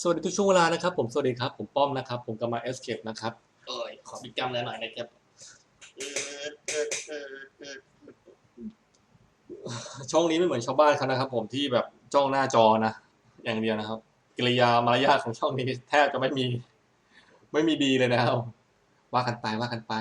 สวัสดีทุกช่วงเวลานะครับ ผมสวัสดีครับ ผมป้อมนะครับ ผมกำมาเอสเคปนะครับเอ้ยขอบิดกล้ามเนื้อหน่อยนะครับช่องนี้ไม่เหมือนชาวบ้านเขานะครับ ผมที่แบบจ้องหน้าจอนะอย่างเดียวนะครับกิริยามารยาทของช่องนี้แทบจะไม่มี ไม่มีดีเลยนะครับว่ากันไปว่ากันไป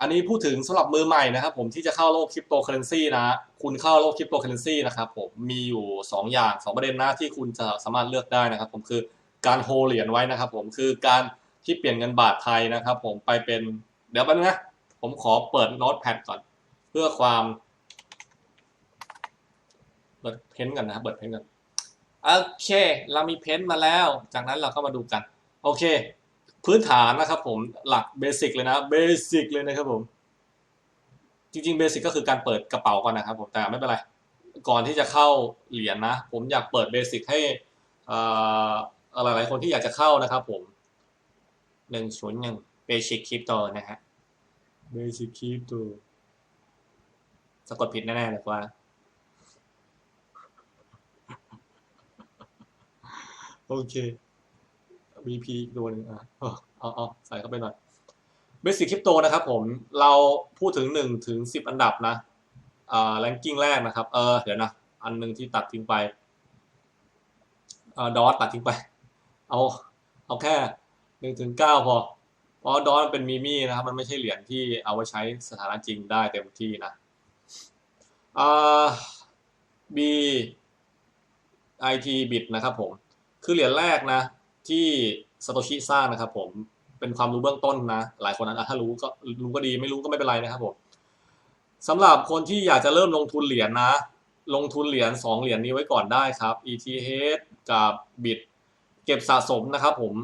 อันนี้พูดถึงสำหรับมือใหม่นะครับผมที่จะเข้าโลกคริปโตเคอเรนซีนะคุณเข้าโลกคริปโตเคอเรนซีนะครับผมมีอยู่ 2 อย่าง 2 ประเด็นนะที่คุณจะสามารถเลือกได้นะครับ ผมคือการโฮเหรียญไว้นะครับ ผมคือการที่เปลี่ยนเงินบาทไทยนะครับ ผมไปเป็นเดี๋ยวแป๊บนึงนะผมขอเปิดโน้ตแพดก่อน เพื่อความเปิดเพ้นกันนะเปิดเพ้นกันโอเค เรามีเพ้นมาแล้ว จากนั้นเราก็มาดูกัน โอเค พื้นฐานนะครับผมหลักเบสิกเลยนะเบสิกเลยนะครับผมจริงๆเบสิกก็คือการเปิดกระเป๋าก่อนนะครับผมแต่ไม่เป็นไรก่อนที่จะเข้าเหรียญนะผมอยากเปิดเบสิกให้อ่าหลายๆคนที่อยากจะเข้านะครับผมหนึ่งศูนย์หนึ่งเบสิกคริปโตนะฮะเบสิกคริปโตสะกดผิดแน่ๆเลยว่า โอเค VP อีตัวหนึ่งอะเอาเอาเอใส่เข้าไปหน่อยเบสิกคริปโตนะครับผมเราพูดถึงหนึ่งถึงสิบอันดับนะอ่าแรงกิ้งแรกนะครับเออเดี๋ยวนะ อันหนึ่งที่ตัดทิ้งไปอ่าดอทตัดทิ้งไป เอาเอาแค่หนึ่งถึงเก้าพอ เพราะดอทเป็นมีมี่นะครับ มันไม่ใช่เหรียญที่เอาไว้ใช้สถานะจริงได้เต็มที่นะอ่า B IT bit นะครับผม คือเหรียญแรกนะ ที่ซาโตชิสร้างนะครับผมเป็นความรู้เบื้องต้นนะ หลายคนนะถ้ารู้ก็รู้ก็ดีไม่รู้ก็ไม่เป็นไรนะครับผมสำหรับคนที่อยากจะเริ่มลงทุนเหรียญนะ ลงทุนเหรียญ2เหรียญนี้ไว้ก่อนได้ครับ ETH กับ BIT เก็บสะสมนะครับผม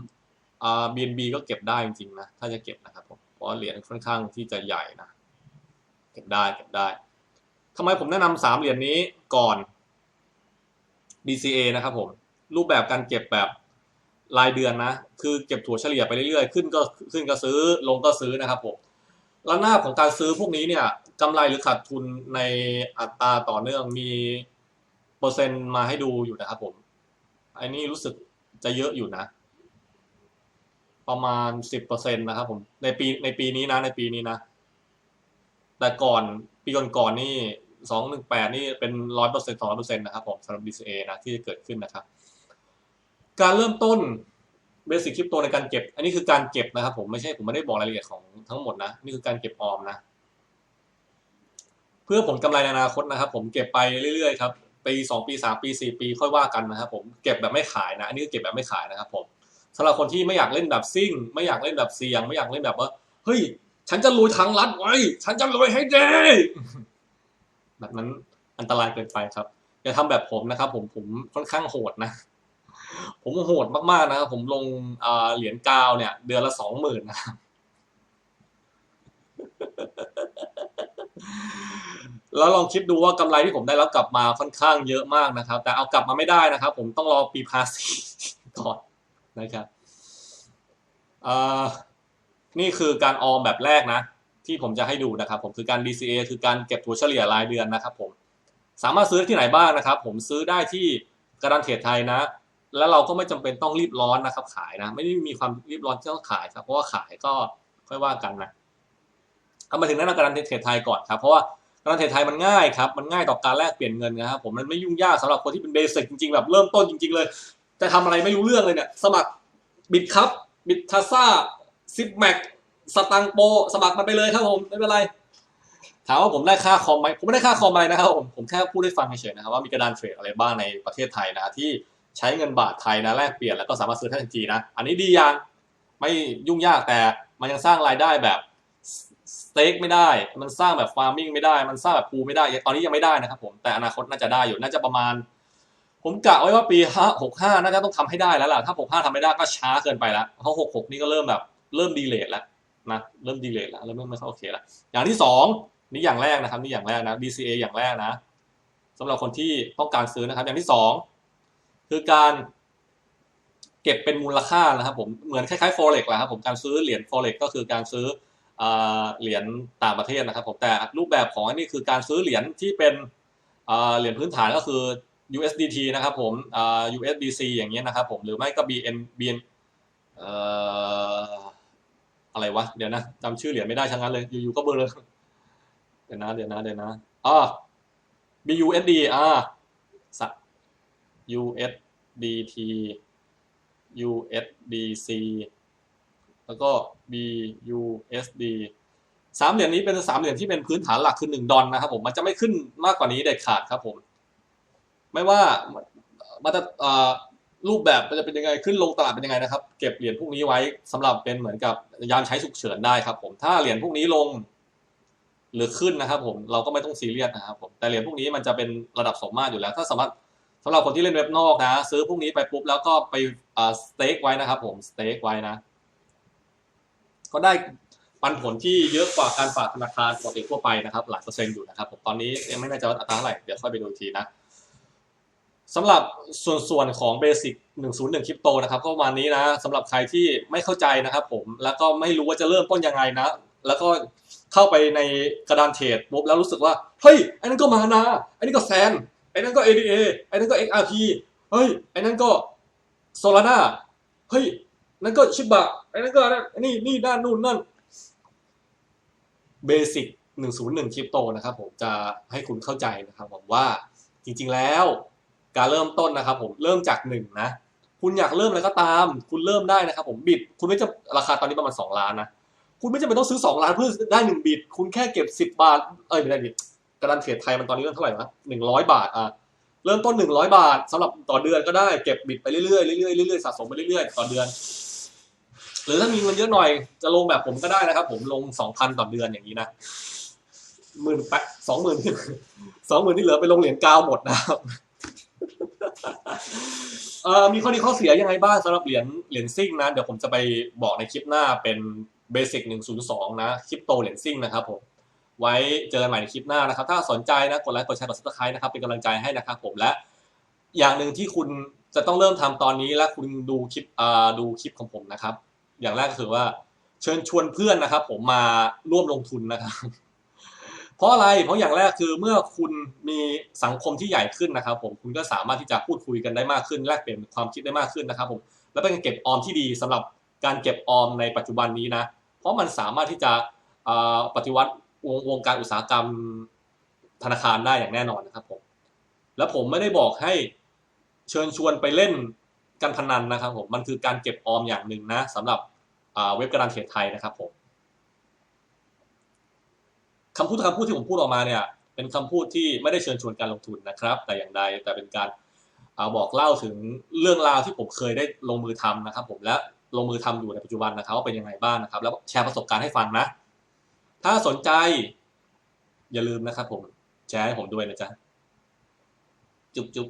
อ่า BNB ก็เก็บได้จริงๆนะ ถ้าจะเก็บนะครับผมเพราะเหรียญค่อนข้างที่จะใหญ่นะ เก็บได้เก็บได้ทำไมผมแนะนำสามเหรียญนี้ก่อน DCA นะครับผมรูปแบบการเก็บแบบ รายเดือนนะ คือเก็บถั่วเฉลี่ยไปเรื่อยๆ ขึ้นก็ขึ้นก็ซื้อลงก็ซื้อนะครับผมแล้วหน้าของการซื้อพวกนี้เนี่ยกำไรหรือขาดทุนในอัตราต่อเนื่องมีเปอร์เซ็นต์มาให้ดูอยู่นะครับผมอันนี้รู้สึกจะเยอะอยู่นะ ประมาณสิบเปอร์เซ็นต์นะครับผมในปีในปีนี้นะในปีนี้นะ แต่ก่อนปีก่อนๆนี่สองหนึ่งแปดนี่เป็นร้อยเปอร์เซ็นต์สองร้อยเปอร์เซ็นต์นะครับผมสำหรับ DCA นะที่จะเกิดขึ้นนะครับ การเริ่มต้นเบสิกคริปโตในการเก็บ อันนี้คือการเก็บนะครับผมไม่ใช่ผมไม่ได้บอกรายละเอียดของทั้งหมดนะ นี่คือการเก็บออมนะ เพื่อผลกำไรในอนาคตนะครับ ผมเก็บไปเรื่อยๆครับปีสองปีสามปีสี่ปี ค่อยว่ากันนะครับผมเก็บแบบไม่ขายนะ อันนี้คือเก็บแบบไม่ขายนะครับผมสำหรับคนที่ไม่อยากเล่นแบบซิ่ง ไม่อยากเล่นแบบเสี่ยง ไม่อยากเล่นแบบว่าเฮ้ย ฉันจะรวยทางลัดไว้ ฉันจะรวยให้ได้แบบนั้นอันตรายเกินไปครับอย่าทำแบบผมนะครับ ผมผมค่อนข้างโหดนะ ผมโหดมากๆนะครับผมลงเหรียญกาวเนี่ย เดือนละสองหมื่นนะครับแล้วลองคิดดูว่ากำไรที่ผมได้รับกลับมาค่อนข้างเยอะมากนะครับ แต่เอากลับมาไม่ได้นะครับ ผมต้องรอปีภาษีก่อนนะครับนี่คือการออมแบบแรกนะ ที่ผมจะให้ดูนะครับ ผมคือการ DCA คือการเก็บถัวเฉลี่ยรายเดือนนะครับ ผมสามารถซื้อที่ไหนบ้างนะครับ ผมซื้อได้ที่กระดานเทรดไทยนะ แล้วเราก็ไม่จำเป็นต้องรีบร้อนนะครับ ขายนะ ไม่ได้มีความรีบร้อนที่ต้องขายครับเพราะว่าขายก็ค่อยว่ากันนะเอามาถึงนั้นกระดานเทรดไทยก่อนครับ เพราะว่าการเทรดไทยมันง่ายครับมันง่ายต่อการแลกเปลี่ยนเงินนะครับผมมันไม่ยุ่งยากสำหรับคนที่เป็นเบสิกจริงๆแบบเริ่มต้นจริง ๆ เลยจะทำอะไรไม่รู้เรื่องเลยเนี่ยสมัครบิตครับบิตทาซ่าซิปแม็กสตังโปสมัครมันไปเลยครับผมไม่เป็นไรถามว่าผมได้ค่าคอมไหมผมไม่ได้ค่าคอมอะไรนะครับผมผมแค่พูดให้ฟังเฉยๆนะครับว่ามีกระดานเทรดอะไรบ้างในประเทศไทยนะที่ ใช้เงินบาทไทยนะแลกเปลี่ยนแล้วก็สามารถซื้อได้ทันทีนะ อันนี้ดีอย่างไม่ยุ่งยากแต่มันยังสร้างรายได้แบบสเต็กไม่ได้ มันสร้างแบบฟาร์มิ่งไม่ได้ มันสร้างแบบพูไม่ได้ ตอนนี้ยังไม่ได้นะครับผมแต่อนาคตน่าจะได้อยู่น่าจะประมาณ ผมกะไว้ว่าปีห้าหกห้าน่าจะต้องทำให้ได้แล้วล่ะถ้าหกห้าทำไม่ได้ก็ช้าเกินไปแล้วเพราะหกหกนี่ก็เริ่มแบบเริ่มดีเลทแล้วนะเริ่มดีเลทแล้วเริ่มไม่ค่อยโอเคแล้วอย่างที่สองนี่อย่างแรกนะครับนี่อย่างแรกนะ DCA อย่างแรกนะสำหรับคนที่ต้องการซื้อนะครับ อย่างที่สอง คือการเก็บเป็นมูลค่านะครับผมเหมือนคล้ายๆ forex แหละครับผมการซื้อเหรียญ forex ก็คือการซื้อเหรียญต่างประเทศนะครับผมแต่รูปแบบของอันนี้คือการซื้อเหรียญที่เป็นเหรียญพื้นฐานก็คือ USDT นะครับผม USDC อย่างเงี้ยนะครับผมหรือไม่ก็ BN BN อะไรวะเดี๋ยวนะจำชื่อเหรียญไม่ได้ทั้งนั้นเลยอยู่ๆก็เบลอเลยเดี๋ยวนะเดี๋ยวนะเดี๋ยวนะอ่า BUSD อ่า USDT USDC แล้วก็ BUSD สามเหรียญนี้เป็นสามเหรียญที่เป็นพื้นฐานหลักคือหนึ่งดอลนะครับผมมันจะไม่ขึ้นมากกว่านี้เด็ดขาดครับผม ไม่ว่ามันจะรูปแบบมันจะเป็นยังไงขึ้นลงตลาดเป็นยังไงนะครับ เก็บเหรียญพวกนี้ไว้สำหรับเป็นเหมือนกับยามใช้ฉุกเฉินได้ครับ ผมถ้าเหรียญพวกนี้ลงหรือขึ้นนะครับ ผมเราก็ไม่ต้องซีเรียสนะครับผมแต่เหรียญพวกนี้มันจะเป็นระดับสมมาตรอยู่แล้ว ถ้าสามารถ สำหรับคนที่เล่นเว็บนอกนะ ซื้อพวกนี้ไปปุ๊บแล้วก็ไปสเต็กไว้นะครับผมสเต็กไว้นะ ก็ได้ปันผลที่เยอะกว่าการฝากธนาคารปกติทั่วไปนะครับหลายเปอร์เซ็นต์อยู่นะครับผมตอนนี้ยังไม่แน่ใจว่าอัตราเท่าไหร่เดี๋ยวค่อยไปดูทีนะสำหรับส่วนส่วนของเบสิก101คริปโตนะครับก็ประมาณนี้นะสำหรับใครที่ไม่เข้าใจนะครับผมแล้วก็ไม่รู้ว่าจะเริ่มต้นยังไงนะ แล้วก็เข้าไปในกระดานเทรดปุ๊บแล้วรู้สึกว่าเฮ้ยอ้นั่นก็มานาอ้นี่ก็แซน ไอ้นั่นก็ ADA ไอ้นั่นก็ XRP เฮ้ย ไอ้นั่นก็โซลาร่าเฮ้ย นั่นก็ชิบะ ไอ้นั่นก็นี่นี่ด้านนู่นนั่นเบสิก101คริปโตนะครับผมจะให้คุณเข้าใจนะครับผมว่าจริงๆแล้ว การเริ่มต้นนะครับผมเริ่มจากหนึ่งนะ คุณอยากเริ่มอะไรก็ตาม คุณเริ่มได้นะครับผมบิต คุณไม่จะราคาตอนนี้ประมาณสองล้านนะ คุณไม่จำเป็นต้องซื้อสองล้านเพื่อได้หนึ่งบิต คุณแค่เก็บสิบบาท เอ้ยไม่ได้ดิ กระดานเทรดไทยมันตอนนี้เริ่มเท่าไหร่วะหนึ่งร้อยบาทอะเริ่มต้นหนึ่งร้อยบาทสำหรับต่อเดือนก็ได้เก็บบิตไปเรื่อยๆเรื่อยๆเรื่อยๆสะสมไปเรื่อยๆต่อเดือน หรือถ้ามีเงินเยอะหน่อยจะลงแบบผมก็ได้นะครับ ผมลงสองพันต่อเดือนอย่างนี้นะหมื่นแปดสองหมื่นที่สองหมื่นที่เหลือไปลงเหรียญกาวหมดนะครับเอ่อมีข้อดีข้อเสียยังไงบ้างสำหรับเหรียญเหรียญซิ่งนะ เดี๋ยวผมจะไปบอกในคลิปหน้าเป็นเบสิกหนึ่งศูนย์สองนะคริปโตเหรียญซิ่งนะครับผม ไว้เจอกันใหม่ในคลิปหน้านะครับ ถ้าสนใจนะกดไลค์กดแชร์กดซับสไครต์นะครับเป็นกำลังใจให้นะครับผมและอย่างหนึ่งที่คุณจะต้องเริ่มทำตอนนี้และคุณดูคลิปดูคลิปของผมนะครับ อย่างแรกก็คือว่าเชิญชวนเพื่อนนะครับ ผมมาร่วมลงทุนนะครับ เพราะอะไรเพราะอย่างแรกคือเมื่อคุณมีสังคมที่ใหญ่ขึ้นนะครับ ผมคุณก็สามารถที่จะพูดคุยกันได้มากขึ้น แลกเปลี่ยนความคิดได้มากขึ้นนะครับ ผมและเป็นการเก็บออมที่ดีสำหรับการเก็บออมในปัจจุบันนี้นะ เพราะมันสามารถที่จะปฏิวัติ วงวงการอุตสาหกรรมธนาคารได้อย่างแน่นอนนะครับผม และผมไม่ได้บอกให้เชิญชวนไปเล่นการพนันนะครับผมมันคือการเก็บออมอย่างหนึ่งนะสำหรับเว็บกระดานเทรดไทยนะครับผมคำพูดคำพูดที่ผมพูดออกมาเนี่ยเป็นคำพูดที่ไม่ได้เชิญชวนการลงทุนนะครับ แต่อย่างใดแต่เป็นการบอกเล่าถึงเรื่องราวที่ผมเคยได้ลงมือทำนะครับ ผมและลงมือทำอยู่ในปัจจุบันนะครับว่าเป็นยังไงบ้างนะครับ แล้วแชร์ประสบการณ์ให้ฟังนะ ถ้าสนใจ อย่าลืมนะครับผม แชร์ให้ผมด้วยนะจ๊ะ จุ๊บจุ๊บ